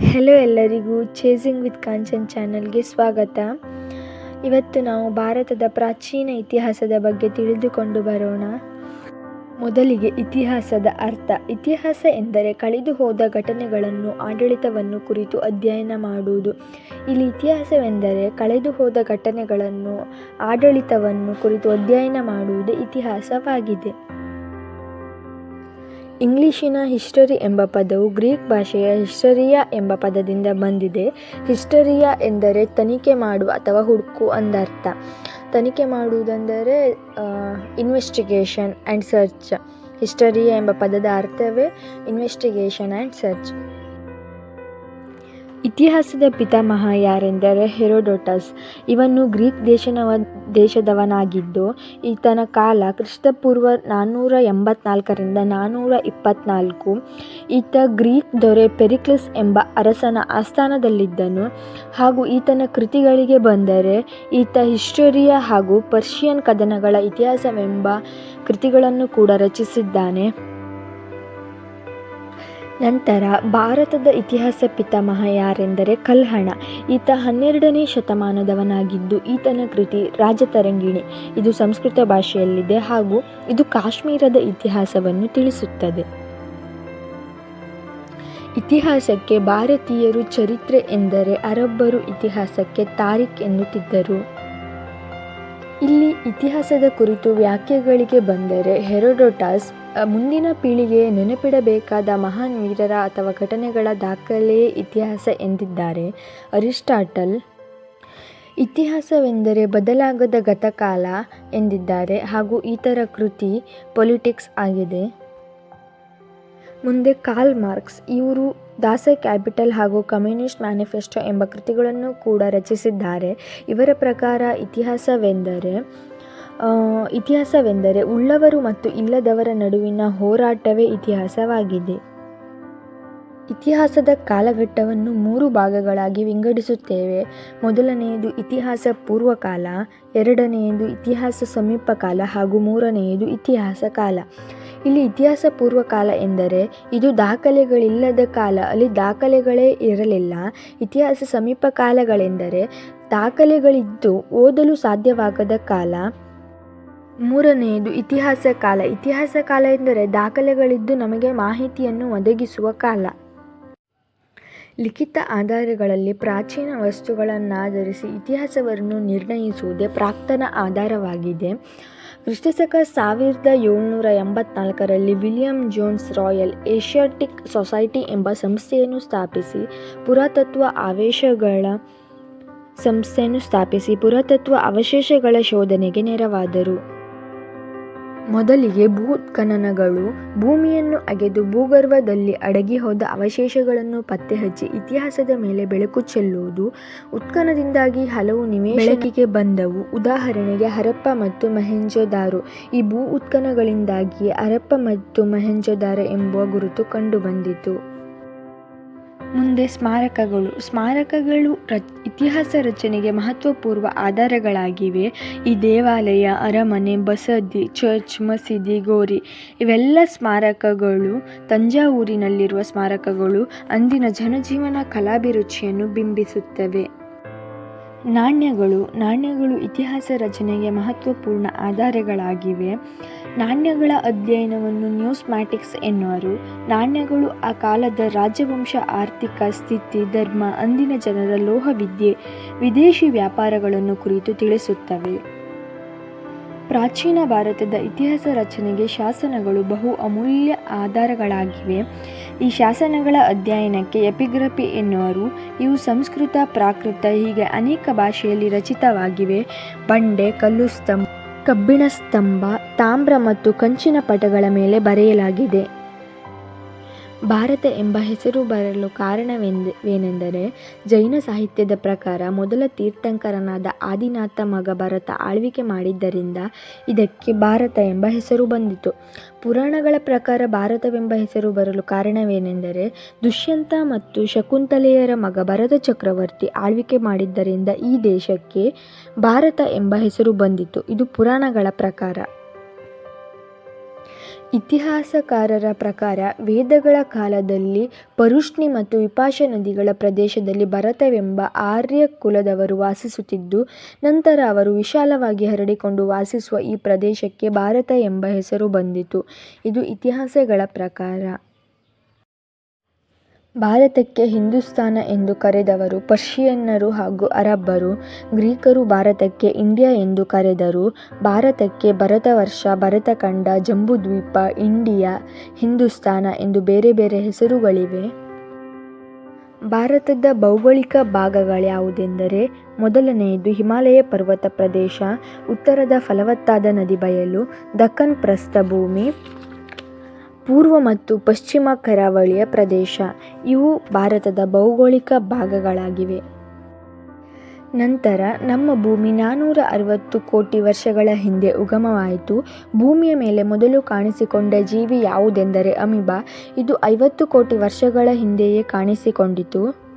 Hello ಎಲ್ಲರಿಗೂ chasing with Kanchan ಚಾನಲ್ಗೆ ಸ್ವಾಗತ. ಇವತ್ತು ನಾವು ಭಾರತದ ಪ್ರಾಚೀನ ಇತಿಹಾಸದ ಬಗ್ಗೆ ತಿಳಿದುಕೊಂಡು ಬರೋಣ. ಮೊದಲಿಗೆ ಇತಿಹಾಸದ ಅರ್ಥ. ಇತಿಹಾಸ ಎಂದರೆ ಕಳೆದು ಹೋದ ಘಟನೆಗಳನ್ನು, ಆಡಳಿತವನ್ನು ಕುರಿತು ಅಧ್ಯಯನ ಮಾಡುವುದು. ಇಲ್ಲಿ ಇತಿಹಾಸವೆಂದರೆ ಕಳೆದು ಹೋದ ಘಟನೆಗಳನ್ನು, ಆಡಳಿತವನ್ನು ಕುರಿತು ಅಧ್ಯಯನ ಮಾಡುವುದೇ ಇತಿಹಾಸವಾಗಿದೆ. ಇಂಗ್ಲಿಶಿನ ಹಿಸ್ಟರಿ ಎಂಬ ಪದವು ಗ್ರೀಕ್ ಭಾಷೆಯ ಹಿಸ್ಟರಿಯಾ ಎಂಬ ಪದದಿಂದ ಬಂದಿದೆ. ಹಿಸ್ಟರಿಯಾ ಎಂದರೆ ತನಿಖೆ ಮಾಡು ಅಥವಾ ಹುಡುಕು ಅಂದರ್ಥ. ತನಿಖೆ ಮಾಡುವುದೆಂದರೆ ಇನ್ವೆಸ್ಟಿಗೇಷನ್ ಆ್ಯಂಡ್ ಸರ್ಚ್ ಹಿಸ್ಟರಿಯಾ ಎಂಬ ಪದದ ಅರ್ಥವೇ ಇನ್ವೆಸ್ಟಿಗೇಷನ್ ಆ್ಯಂಡ್ ಸರ್ಚ್ ಇತಿಹಾಸದ ಪಿತಾಮಹ ಯಾರೆಂದರೆ ಹೆರೋಡೋಟಸ್. ಇವನು ಗ್ರೀಕ್ ದೇಶನವ, ದೇಶದವನಾಗಿದ್ದು, ಈತನ ಕಾಲ ಕ್ರಿಸ್ತಪೂರ್ವ ನಾನ್ನೂರ ಎಂಬತ್ನಾಲ್ಕರಿಂದ ನಾನ್ನೂರ ಇಪ್ಪತ್ನಾಲ್ಕು. ಈತ ಗ್ರೀಕ್ ದೊರೆ ಪೆರಿಕ್ಲಿಸ್ ಎಂಬ ಅರಸನ ಆಸ್ಥಾನದಲ್ಲಿದ್ದನು. ಹಾಗೂ ಈತನ ಕೃತಿಗಳಿಗೆ ಬಂದರೆ, ಈತ ಹಿಸ್ಟೋರಿಯ ಹಾಗೂ ಪರ್ಷಿಯನ್ ಕದನಗಳ ಇತಿಹಾಸವೆಂಬ ಕೃತಿಗಳನ್ನು ಕೂಡ ರಚಿಸಿದ್ದಾನೆ. ನಂತರ ಭಾರತದ ಇತಿಹಾಸ ಪಿತಾಮಹ ಯಾರೆಂದರೆ ಕಲ್ಹಣ. ಈತ ಹನ್ನೆರಡನೇ ಶತಮಾನದವನಾಗಿದ್ದು, ಈತನ ಕೃತಿ ರಾಜತರಂಗಿಣಿ. ಇದು ಸಂಸ್ಕೃತ ಭಾಷೆಯಲ್ಲಿದೆ ಹಾಗೂ ಇದು ಕಾಶ್ಮೀರದ ಇತಿಹಾಸವನ್ನು ತಿಳಿಸುತ್ತದೆ. ಇತಿಹಾಸಕ್ಕೆ ಭಾರತೀಯರು ಚರಿತ್ರೆ ಎಂದರೆ ಅರಬ್ಬರು ಇತಿಹಾಸಕ್ಕೆ ತಾರಿಖ್ ಎನ್ನುತ್ತಿದ್ದರು. ಇಲ್ಲಿ ಇತಿಹಾಸದ ಕುರಿತು ವ್ಯಾಖ್ಯೆಗಳಿಗೆ ಬಂದರೆ ಹೆರೋಡೋಟಸ್ ಮುಂದಿನ ಪೀಳಿಗೆ ನೆನಪಿಡಬೇಕಾದ ಮಹಾನ್ ವೀರರ ಅಥವಾ ಘಟನೆಗಳ ದಾಖಲೆ ಇತಿಹಾಸ ಎಂದಿದ್ದಾರೆ. ಅರಿಸ್ಟಾಟಲ್ ಇತಿಹಾಸವೆಂದರೆ ಬದಲಾಗದ ಗತಕಾಲ ಎಂದಿದ್ದಾರೆ ಹಾಗೂ ಈತರ ಕೃತಿ, ಪೊಲಿಟಿಕ್ಸ್ ಆಗಿದೆ. ಮುಂದೆ ಕಾರ್ಲ್ ಮಾರ್ಕ್ಸ್ ಇವರು ದಾಸ ಕ್ಯಾಪಿಟಲ್ ಹಾಗೂ ಕಮ್ಯುನಿಸ್ಟ್ ಮ್ಯಾನಿಫೆಸ್ಟೋ ಎಂಬ ಕೃತಿಗಳನ್ನು ಕೂಡ ರಚಿಸಿದ್ದಾರೆ. ಇವರ ಪ್ರಕಾರ ಇತಿಹಾಸವೆಂದರೆ ಇತಿಹಾಸವೆಂದರೆ ಉಳ್ಳವರು ಮತ್ತು ಇಲ್ಲದವರ ನಡುವಿನ ಹೋರಾಟವೇ ಇತಿಹಾಸವಾಗಿದೆ. ಇತಿಹಾಸದ ಕಾಲಘಟ್ಟವನ್ನು ಮೂರು ಭಾಗಗಳಾಗಿ ವಿಂಗಡಿಸುತ್ತೇವೆ. ಮೊದಲನೆಯದು ಇತಿಹಾಸ ಪೂರ್ವಕಾಲ, ಎರಡನೆಯದು ಇತಿಹಾಸ ಸಮೀಪ ಕಾಲ ಹಾಗೂ ಮೂರನೆಯದು ಇತಿಹಾಸ ಕಾಲ. ಇಲ್ಲಿ ಇತಿಹಾಸ ಪೂರ್ವಕಾಲ ಎಂದರೆ ಇದು ದಾಖಲೆಗಳಿಲ್ಲದ ಕಾಲ, ಅಲ್ಲಿ ದಾಖಲೆಗಳೇ ಇರಲಿಲ್ಲ. ಇತಿಹಾಸ ಸಮೀಪ ಕಾಲಗಳೆಂದರೆ ದಾಖಲೆಗಳಿದ್ದು ಓದಲು ಸಾಧ್ಯವಾಗದ ಕಾಲ ಮೂರನೆಯದು ಇತಿಹಾಸ ಕಾಲ. ಇತಿಹಾಸ ಕಾಲ ಎಂದರೆ ದಾಖಲೆಗಳಿದ್ದು ನಮಗೆ ಮಾಹಿತಿಯನ್ನು ಒದಗಿಸುವ ಕಾಲ. ಲಿಖಿತ ಆಧಾರಗಳಲ್ಲಿ ಪ್ರಾಚೀನ ವಸ್ತುಗಳನ್ನಾಧರಿಸಿ ಇತಿಹಾಸವನ್ನು ನಿರ್ಣಯಿಸುವುದೇ ಪ್ರಾಕ್ತನ ಆಧಾರವಾಗಿದೆ. ಕ್ರಿಸ್ತಶಕ ಸಾವಿರದ ಏಳ್ನೂರ ಎಂಬತ್ನಾಲ್ಕರಲ್ಲಿ William Jones Royal Asiatic Society ಎಂಬ ಸಂಸ್ಥೆಯನ್ನು ಸ್ಥಾಪಿಸಿ, ಪುರಾತತ್ವ ಆವೇಶಗಳ ಸಂಸ್ಥೆಯನ್ನು ಸ್ಥಾಪಿಸಿ, ಪುರಾತತ್ವ ಅವಶೇಷಗಳ ಶೋಧನೆಗೆ ನೆರವಾದರು. ಮೊದಲಿಗೆ ಭೂ ಉತ್ಖನನಗಳು ಭೂಮಿಯನ್ನು ಅಗೆದು ಭೂಗರ್ಭದಲ್ಲಿ ಅಡಗಿ ಹೋದ ಅವಶೇಷಗಳನ್ನು ಪತ್ತೆಹಚ್ಚಿ ಇತಿಹಾಸದ ಮೇಲೆ ಬೆಳಕು ಚೆಲ್ಲುವುದು ಉತ್ಖನದಿಂದಾಗಿ ಹಲವು ನಿವೇಶ ಬೆಳಕಿಗೆ ಬಂದವು. ಉದಾಹರಣೆಗೆ ಹರಪ್ಪ ಮತ್ತು ಮಹೆಂಜೋದಾರು. ಈ ಭೂ ಉತ್ಖನಗಳಿಂದಾಗಿಯೇ ಹರಪ್ಪ ಮತ್ತು ಮಹೆಂಜೋದಾರ ಎಂಬುವ ಗುರುತು ಕಂಡುಬಂದಿತು. ಮುಂದೆ ಸ್ಮಾರಕಗಳು. ಸ್ಮಾರಕಗಳು ರ, ಇತಿಹಾಸ ರಚನೆಗೆ ಮಹತ್ವಪೂರ್ವ ಆಧಾರಗಳಾಗಿವೆ. ಈ ದೇವಾಲಯ, ಅರಮನೆ, ಬಸದಿ, ಚರ್ಚ್, ಮಸೀದಿ, ಗೋರಿ ಇವೆಲ್ಲ ಸ್ಮಾರಕಗಳು. ತಂಜಾವೂರಿನಲ್ಲಿರುವ ಸ್ಮಾರಕಗಳು ಅಂದಿನ ಜನಜೀವನ ಕಲಾಭಿರುಚಿಯನ್ನು ಬಿಂಬಿಸುತ್ತವೆ. ನಾಣ್ಯಗಳು ನಾಣ್ಯಗಳು ಇತಿಹಾಸ ರಚನೆಗೆ ಮಹತ್ವಪೂರ್ಣ ಆಧಾರಗಳಾಗಿವೆ. ನಾಣ್ಯಗಳ ಅಧ್ಯಯನವನ್ನು ನ್ಯೂಸ್ಮ್ಯಾಟಿಕ್ಸ್ ಎನ್ನುವರು. ನಾಣ್ಯಗಳು ಆ ಕಾಲದ ರಾಜವಂಶ, ಆರ್ಥಿಕ ಸ್ಥಿತಿ, ಧರ್ಮ, ಅಂದಿನ ಜನರ ಲೋಹವಿದ್ಯೆ, ವಿದೇಶಿ ವ್ಯಾಪಾರಗಳನ್ನು ಕುರಿತು ತಿಳಿಸುತ್ತವೆ. ಪ್ರಾಚೀನ ಭಾರತದ ಇತಿಹಾಸ ರಚನೆಗೆ ಶಾಸನಗಳು ಬಹು ಅಮೂಲ್ಯ ಆಧಾರಗಳಾಗಿವೆ. ಈ ಶಾಸನಗಳ ಅಧ್ಯಯನಕ್ಕೆ ಎಪಿಗ್ರಫಿ ಎನ್ನುವರು. ಇವು ಸಂಸ್ಕೃತ, ಪ್ರಾಕೃತ, ಹೀಗೆ ಅನೇಕ ಭಾಷೆಯಲ್ಲಿ ರಚಿತವಾಗಿವೆ. ಬಂಡೆ, ಕಲ್ಲು ಸ್ತಂಭ, ಕಬ್ಬಿಣ ಸ್ತಂಭ, ತಾಮ್ರ ಮತ್ತು ಕಂಚಿನ ಪಟಗಳ ಮೇಲೆ ಬರೆಯಲಾಗಿದೆ. ಭಾರತ ಎಂಬ ಹೆಸರು ಬರಲು ಕಾರಣವೆಂದೇನೆಂದರೆ ಜೈನ ಸಾಹಿತ್ಯದ ಪ್ರಕಾರ ಮೊದಲ ತೀರ್ಥಂಕರನಾದ ಆದಿನಾಥ ಮಗ ಭರತ ಆಳ್ವಿಕೆ ಮಾಡಿದ್ದರಿಂದ ಇದಕ್ಕೆ ಭಾರತ ಎಂಬ ಹೆಸರು ಬಂದಿತು. ಪುರಾಣಗಳ ಪ್ರಕಾರ ಭಾರತವೆಂಬ ಹೆಸರು ಬರಲು ಕಾರಣವೇನೆಂದರೆ ದುಷ್ಯಂತ ಮತ್ತು ಶಕುಂತಲೆಯರ ಮಗ ಭರತ ಚಕ್ರವರ್ತಿ ಆಳ್ವಿಕೆ ಮಾಡಿದ್ದರಿಂದ ಈ ದೇಶಕ್ಕೆ ಭಾರತ ಎಂಬ ಹೆಸರು ಬಂದಿತು. ಇದು ಪುರಾಣಗಳ ಪ್ರಕಾರ. ಇತಿಹಾಸಕಾರರ ಪ್ರಕಾರ ವೇದಗಳ ಕಾಲದಲ್ಲಿ ಪರುಷ್ಣಿ ಮತ್ತು ವಿಪಾಶ ನದಿಗಳ ಪ್ರದೇಶದಲ್ಲಿ ಭರತವೆಂಬ ಆರ್ಯ ಕುಲದವರು ವಾಸಿಸುತ್ತಿದ್ದು, ನಂತರ ಅವರು ವಿಶಾಲವಾಗಿ ಹರಡಿಕೊಂಡು ವಾಸಿಸುವ ಈ ಪ್ರದೇಶಕ್ಕೆ ಭಾರತ ಎಂಬ ಹೆಸರು ಬಂದಿತು. ಇದು ಇತಿಹಾಸಗಳ ಪ್ರಕಾರ. ಭಾರತಕ್ಕೆ ಹಿಂದೂಸ್ತಾನ ಎಂದು ಕರೆದವರು ಪರ್ಷಿಯನ್ನರು ಹಾಗೂ ಅರಬ್ಬರು, ಗ್ರೀಕರು ಭಾರತಕ್ಕೆ ಇಂಡಿಯಾ ಎಂದು ಕರೆದರು. ಭಾರತಕ್ಕೆ ಭರತವರ್ಷ, ಭರತಖಂಡ, ಜಂಬುದ್ವೀಪ, ಇಂಡಿಯಾ, ಹಿಂದೂಸ್ತಾನ ಎಂದು ಬೇರೆ ಬೇರೆ ಹೆಸರುಗಳಿವೆ. ಭಾರತದ ಭೌಗೋಳಿಕ ಭಾಗಗಳ್ಯಾವುದೆಂದರೆ, ಮೊದಲನೆಯದು ಹಿಮಾಲಯ ಪರ್ವತ ಪ್ರದೇಶ, ಉತ್ತರದ ಫಲವತ್ತಾದ ನದಿ ಬಯಲು ದಕ್ಕನ್ ಪ್ರಸ್ಥಭೂಮಿ ಪೂರ್ವ ಮತ್ತು ಪಶ್ಚಿಮ ಕರಾವಳಿಯ ಪ್ರದೇಶ. ಇವು ಭಾರತದ ಭೌಗೋಳಿಕ ಭಾಗಗಳಾಗಿವೆ. ನಂತರ ನಮ್ಮ ಭೂಮಿ ನಾನ್ನೂರ ಅರವತ್ತು ಕೋಟಿ ವರ್ಷಗಳ ಹಿಂದೆ ಉಗಮವಾಯಿತು. ಭೂಮಿಯ ಮೇಲೆ ಮೊದಲು ಕಾಣಿಸಿಕೊಂಡ ಜೀವಿ ಯಾವುದೆಂದರೆ ಅಮಿಬಾ. ಇದು ಐವತ್ತು ಕೋಟಿ ವರ್ಷಗಳ ಹಿಂದೆಯೇ ಕಾಣಿಸಿಕೊಂಡಿತು.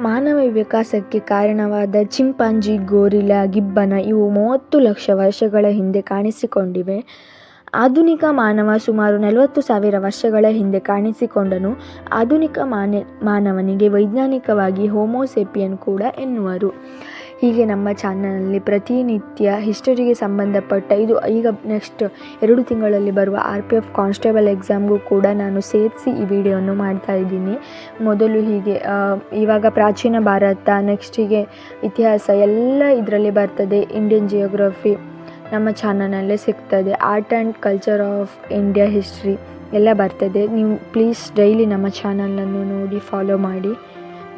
ಮಾನವ ವಿಕಾಸಕ್ಕೆ ಕಾರಣವಾದ ಚಿಂಪಾಂಜಿ ಗೋರಿಲಾ ಗಿಬ್ಬನ ಇವು ಮೂವತ್ತು ಲಕ್ಷ ವರ್ಷಗಳ ಹಿಂದೆ ಕಾಣಿಸಿಕೊಂಡಿವೆ. ಆಧುನಿಕ ಮಾನವ ಸುಮಾರು ನಲವತ್ತು ಸಾವಿರ ವರ್ಷಗಳ ಹಿಂದೆ ಕಾಣಿಸಿಕೊಂಡನು. ಆಧುನಿಕ ಮಾನೆ, ಮಾನವನಿಗೆ ವೈಜ್ಞಾನಿಕವಾಗಿ ಹೋಮೋಸೆಪಿಯನ್ ಕೂಡ ಎನ್ನುವರು. ಹೀಗೆ ನಮ್ಮ ಚಾನಲ್ನಲ್ಲಿ ಪ್ರತಿನಿತ್ಯ ಹಿಸ್ಟರಿಗೆ ಸಂಬಂಧಪಟ್ಟ ಇದು ಈಗ ನೆಕ್ಸ್ಟ್ ಎರಡು ತಿಂಗಳಲ್ಲಿ ಬರುವ ಆರ್ ಪಿ ಎಫ್ ಕಾನ್ಸ್ಟೇಬಲ್ ಎಕ್ಸಾಮ್ಗೂ ಕೂಡ ನಾನು ಸೇರಿಸಿ ಈ ವಿಡಿಯೋವನ್ನು ಮಾಡ್ತಾ ಇದ್ದೀನಿ. ಮೊದಲು ಹೀಗೆ ಇವಾಗ ಪ್ರಾಚೀನ ಭಾರತ, ನೆಕ್ಸ್ಟಿಗೆ ಇತಿಹಾಸ ಎಲ್ಲ ಇದರಲ್ಲಿ ಬರ್ತದೆ. ಇಂಡಿಯನ್ ಜಿಯೋಗ್ರಫಿ ನಮ್ಮ ಚಾನಲಲ್ಲೇ ಸಿಗ್ತದೆ. Art and culture of India history ಎಲ್ಲ ಬರ್ತದೆ. ನೀವು ಪ್ಲೀಸ್ ಡೈಲಿ ನಮ್ಮ ಚಾನಲನ್ನು ನೋಡಿ ಫಾಲೋ ಮಾಡಿ.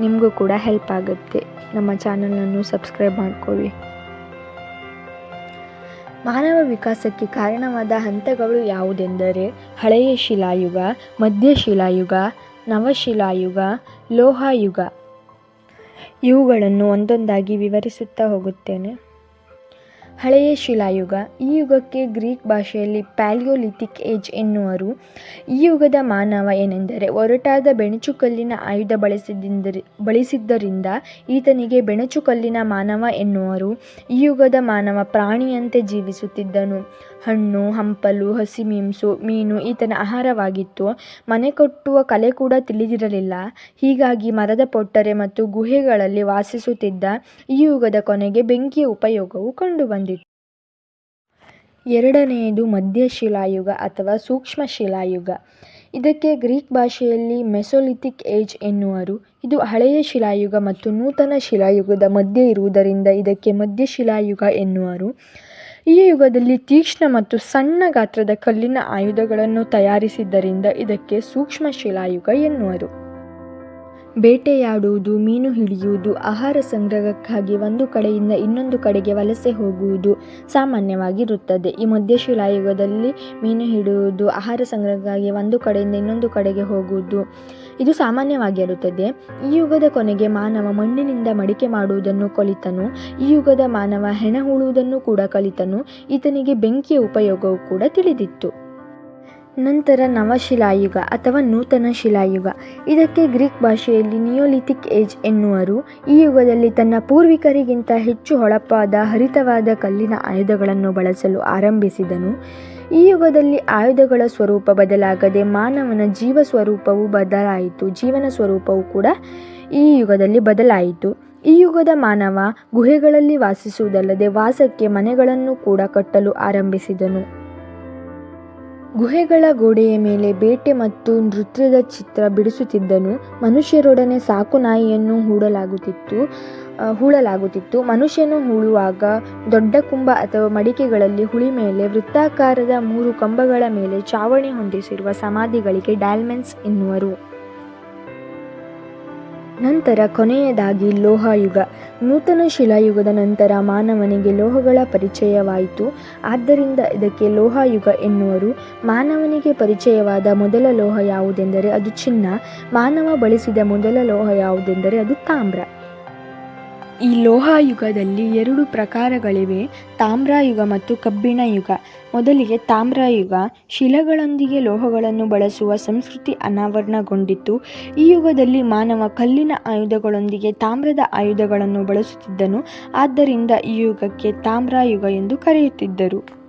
ನಿಮಗೂ ಕೂಡ ಹೆಲ್ಪ್ ಆಗುತ್ತೆ. ನಮ್ಮ ಚಾನಲನ್ನು ಸಬ್ಸ್ಕ್ರೈಬ್ ಮಾಡ್ಕೊಳ್ಳಿ. ಮಾನವ ವಿಕಾಸಕ್ಕೆ ಕಾರಣವಾದ ಹಂತಗಳು ಯಾವುದೆಂದರೆ ಹಳೆಯ ಶಿಲಾಯುಗ ಮಧ್ಯಶಿಲಾಯುಗ ನವಶಿಲಾಯುಗ ಲೋಹಯುಗ ಇವುಗಳನ್ನು ಒಂದೊಂದಾಗಿ ವಿವರಿಸುತ್ತಾ ಹೋಗುತ್ತೇನೆ. ಹಳೆಯ ಶಿಲಾಯುಗ, ಈ ಯುಗಕ್ಕೆ ಗ್ರೀಕ್ ಭಾಷೆಯಲ್ಲಿ ಪ್ಯಾಲಿಯೋಲಿಥಿಕ್ ಏಜ್ ಎನ್ನುವರು. ಈ ಯುಗದ ಮಾನವ ಏನೆಂದರೆ, ಒರಟಾದ ಬೆಣಚುಕಲ್ಲಿನ ಆಯುಧ ಬಳಸಿದಿಂದರಿ ಬಳಸಿದ್ದರಿಂದ ಈತನಿಗೆ ಬೆಣಚುಕಲ್ಲಿನ ಮಾನವ ಎನ್ನುವರು. ಈ ಯುಗದ ಮಾನವ ಪ್ರಾಣಿಯಂತೆ ಜೀವಿಸುತ್ತಿದ್ದನು. ಹಣ್ಣು, ಹಂಪಲು ಹಸಿಮೀನ್ಸು ಮೀನು ಈತನ ಆಹಾರವಾಗಿತ್ತು. ಮನೆ ಕಟ್ಟುವ ಕಲೆ ಕೂಡ ತಿಳಿದಿರಲಿಲ್ಲ. ಹೀಗಾಗಿ ಮರದ ಪೊಟ್ಟರೆ ಮತ್ತು ಗುಹೆಗಳಲ್ಲಿ ವಾಸಿಸುತ್ತಿದ್ದ ಈ ಯುಗದ ಕೊನೆಗೆ ಬೆಂಕಿಯ ಉಪಯೋಗವು ಕಂಡುಬಂದಿತು. ಎರಡನೆಯದು ಮಧ್ಯಶಿಲಾಯುಗ ಅಥವಾ ಸೂಕ್ಷ್ಮ ಶಿಲಾಯುಗ ಇದಕ್ಕೆ ಗ್ರೀಕ್ ಭಾಷೆಯಲ್ಲಿ ಮೆಸೊಲಿಥಿಕ್ ಏಜ್ ಎನ್ನುವರು. ಇದು ಹಳೆಯ ಶಿಲಾಯುಗ ಮತ್ತು ನೂತನ ಶಿಲಾಯುಗದ ಮಧ್ಯೆ ಇರುವುದರಿಂದ ಇದಕ್ಕೆ ಮಧ್ಯಶಿಲಾಯುಗ ಎನ್ನುವರು. ಈ ಯುಗದಲ್ಲಿ ತೀಕ್ಷ್ಣ ಮತ್ತು ಸಣ್ಣ ಗಾತ್ರದ ಕಲ್ಲಿನ ಆಯುಧಗಳನ್ನು ತಯಾರಿಸಿದ್ದರಿಂದ ಇದಕ್ಕೆ ಸೂಕ್ಷ್ಮ ಶಿಲಾಯುಗ ಎನ್ನುವರು. ಬೇಟೆಯಾಡುವುದು, ಮೀನು ಹಿಡಿಯುವುದು, ಆಹಾರ ಸಂಗ್ರಹಕ್ಕಾಗಿ ಒಂದು ಕಡೆಯಿಂದ ಇನ್ನೊಂದು ಕಡೆಗೆ ವಲಸೆ ಹೋಗುವುದು ಸಾಮಾನ್ಯವಾಗಿರುತ್ತದೆ. ಈ ಮಧ್ಯಶಿಲಾಯುಗದಲ್ಲಿ ಮೀನು ಹಿಡಿಯುವುದು, ಆಹಾರ ಸಂಗ್ರಹಕ್ಕಾಗಿ ಒಂದು ಕಡೆಯಿಂದ ಇನ್ನೊಂದು ಕಡೆಗೆ ಹೋಗುವುದು, ಇದು ಸಾಮಾನ್ಯವಾಗಿರುತ್ತದೆ. ಈ ಯುಗದ ಕೊನೆಗೆ ಮಾನವ ಮಣ್ಣಿನಿಂದ ಮಡಿಕೆ ಮಾಡುವುದನ್ನು ಕಲಿತನು. ಈ ಯುಗದ ಮಾನವ ಹೆಣ ಹೂಳುವುದನ್ನು ಕೂಡ ಕಲಿತನು. ಈತನಿಗೆ ಬೆಂಕಿಯ ಉಪಯೋಗವು ಕೂಡ ತಿಳಿದಿತ್ತು. ನಂತರ ನವಶಿಲಾಯುಗ ಅಥವಾ ನೂತನ ಶಿಲಾಯುಗ. ಇದಕ್ಕೆ ಗ್ರೀಕ್ ಭಾಷೆಯಲ್ಲಿ ನಿಯೋಲಿಥಿಕ್ ಏಜ್ ಎನ್ನುವರು. ಈ ಯುಗದಲ್ಲಿ ತನ್ನ ಪೂರ್ವಿಕರಿಗಿಂತ ಹೆಚ್ಚು ಹೊಳಪಾದ, ಹರಿತವಾದ ಕಲ್ಲಿನ ಆಯುಧಗಳನ್ನು ಬಳಸಲು ಆರಂಭಿಸಿದನು. ಈ ಯುಗದಲ್ಲಿ ಆಯುಧಗಳ ಸ್ವರೂಪ ಬದಲಾಗದೆ ಮಾನವನ ಜೀವ ಸ್ವರೂಪವು ಬದಲಾಯಿತು, ಜೀವನ ಸ್ವರೂಪವು ಕೂಡ ಈ ಯುಗದಲ್ಲಿ ಬದಲಾಯಿತು. ಈ ಯುಗದ ಮಾನವ ಗುಹೆಗಳಲ್ಲಿ ವಾಸಿಸುವುದಲ್ಲದೆ ವಾಸಕ್ಕೆ ಮನೆಗಳನ್ನು ಕೂಡ ಕಟ್ಟಲು ಆರಂಭಿಸಿದನು. ಗುಹೆಗಳ ಗೋಡೆಯ ಮೇಲೆ ಬೇಟೆ ಮತ್ತು ನೃತ್ಯದ ಚಿತ್ರ ಬಿಡಿಸುತ್ತಿದ್ದನು. ಮನುಷ್ಯರೊಡನೆ ಸಾಕು ನಾಯಿಯನ್ನು ಹೂಡಲಾಗುತ್ತಿತ್ತು ಹೂಳಲಾಗುತ್ತಿತ್ತು. ಮನುಷ್ಯನು ಹೂಳುವಾಗ ದೊಡ್ಡ ಕುಂಭ ಅಥವಾ ಮಡಿಕೆಗಳಲ್ಲಿ ಹುಳಿ ಮೇಲೆ ವೃತ್ತಾಕಾರದ ಮೂರು ಕಂಬಗಳ ಮೇಲೆ ಚಾವಣಿ ಹೊಂದಿಸಿರುವ ಸಮಾಧಿಗಳಿಗೆ ಡಾಲ್ಮೆನ್ಸ್ ಎನ್ನುವರು. ನಂತರ ಕೊನೆಯದಾಗಿ ಲೋಹಯುಗ. ನೂತನ ಶಿಲಾಯುಗದ ನಂತರ ಮಾನವನಿಗೆ ಲೋಹಗಳ ಪರಿಚಯವಾಯಿತು. ಆದ್ದರಿಂದ ಇದಕ್ಕೆ ಲೋಹಯುಗ ಎನ್ನುವರು. ಮಾನವನಿಗೆ ಪರಿಚಯವಾದ ಮೊದಲ ಲೋಹ ಯಾವುದೆಂದರೆ ಅದು ಚಿನ್ನ. ಮಾನವ ಬಳಸಿದ ಮೊದಲ ಲೋಹ ಯಾವುದೆಂದರೆ ಅದು ತಾಮ್ರ. ಈ ಲೋಹಾಯುಗದಲ್ಲಿ ಎರಡು ಪ್ರಕಾರಗಳಿವೆ, ತಾಮ್ರಯುಗ ಮತ್ತು ಕಬ್ಬಿಣ ಯುಗ ಮೊದಲಿಗೆ ತಾಮ್ರಯುಗ ಶಿಲೆಗಳೊಂದಿಗೆ ಲೋಹಗಳನ್ನು ಬಳಸುವ ಸಂಸ್ಕೃತಿ ಅನಾವರಣಗೊಂಡಿತ್ತು. ಈ ಯುಗದಲ್ಲಿ ಮಾನವ ಕಲ್ಲಿನ ಆಯುಧಗಳೊಂದಿಗೆ ತಾಮ್ರದ ಆಯುಧಗಳನ್ನು ಬಳಸುತ್ತಿದ್ದನು. ಆದ್ದರಿಂದ ಈ ಯುಗಕ್ಕೆ ತಾಮ್ರಾಯುಗ ಎಂದು ಕರೆಯುತ್ತಿದ್ದರು.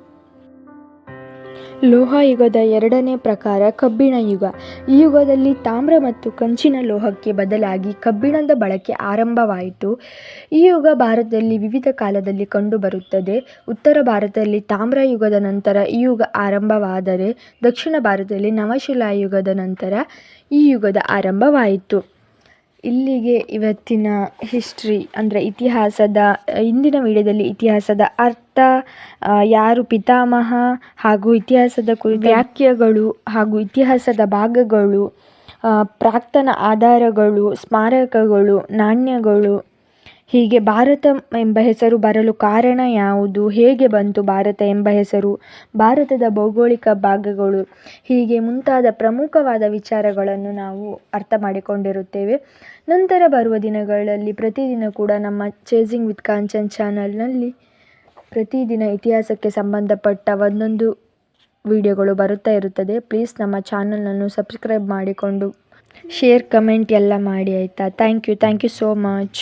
ಲೋಹ ಯುಗದ ಎರಡನೇ ಪ್ರಕಾರ ಕಬ್ಬಿಣ ಯುಗ. ಈ ಯುಗದಲ್ಲಿ ತಾಮ್ರ ಮತ್ತು ಕಂಚಿನ ಲೋಹಕ್ಕೆ ಬದಲಾಗಿ ಕಬ್ಬಿಣದ ಬಳಕೆ ಆರಂಭವಾಯಿತು. ಈ ಯುಗ ಭಾರತದಲ್ಲಿ ವಿವಿಧ ಕಾಲದಲ್ಲಿ ಕಂಡುಬರುತ್ತದೆ. ಉತ್ತರ ಭಾರತದಲ್ಲಿ ತಾಮ್ರ ಯುಗದ ನಂತರ ಈ ಯುಗ ಆರಂಭವಾದರೆ, ದಕ್ಷಿಣ ಭಾರತದಲ್ಲಿ ನವಶಿಲಾಯುಗದ ನಂತರ ಈ ಯುಗದ ಆರಂಭವಾಯಿತು. ಇಲ್ಲಿಗೆ ಇವತ್ತಿನ ಹಿಸ್ಟ್ರಿ ಅಂದರೆ ಇತಿಹಾಸದ ಇಂದಿನ ವಿಡಿಯೋದಲ್ಲಿ ಇತಿಹಾಸದ ಅರ್ಥ ಆ, ಯಾರು ಪಿತಾಮಹ ಹಾಗೂ ಇತಿಹಾಸದ ಕುರಿತ ವಾಕ್ಯಗಳು ಹಾಗೂ ಇತಿಹಾಸದ ಭಾಗಗಳು ಪ್ರಾಕ್ತನ ಆಧಾರಗಳು ಸ್ಮಾರಕಗಳು ನಾಣ್ಯಗಳು. ಹೀಗೆ ಭಾರತ ಎಂಬ ಹೆಸರು ಬರಲು ಕಾರಣ ಯಾವುದು? ಹೇಗೆ ಬಂತು ಭಾರತ ಎಂಬ ಹೆಸರು? ಭಾರತದ ಭೌಗೋಳಿಕ ಭಾಗಗಳು. ಹೀಗೆ ಮುಂತಾದ ಪ್ರಮುಖವಾದ ವಿಚಾರಗಳನ್ನು ನಾವು ಅರ್ಥ ಮಾಡಿಕೊಂಡಿರುತ್ತೇವೆ. ನಂತರ ಬರುವ ದಿನಗಳಲ್ಲಿ ಪ್ರತಿದಿನ ಕೂಡ ನಮ್ಮ ಚೇಸಿಂಗ್ ವಿತ್ ಕಾಂಚನ್ ಚಾನಲ್ನಲ್ಲಿ ಪ್ರತಿದಿನ ಇತಿಹಾಸಕ್ಕೆ ಸಂಬಂಧಪಟ್ಟ ಒಂದೊಂದು ವಿಡಿಯೋಗಳು ಬರುತ್ತಾ ಇರುತ್ತದೆ. ಪ್ಲೀಸ್ ನಮ್ಮ ಚಾನಲನ್ನು ಸಬ್ಸ್ಕ್ರೈಬ್ ಮಾಡಿಕೊಂಡು ಶೇರ್, ಕಮೆಂಟ್ ಎಲ್ಲ ಮಾಡಿ ಆಯಿತಾ? Thank you thank you so much.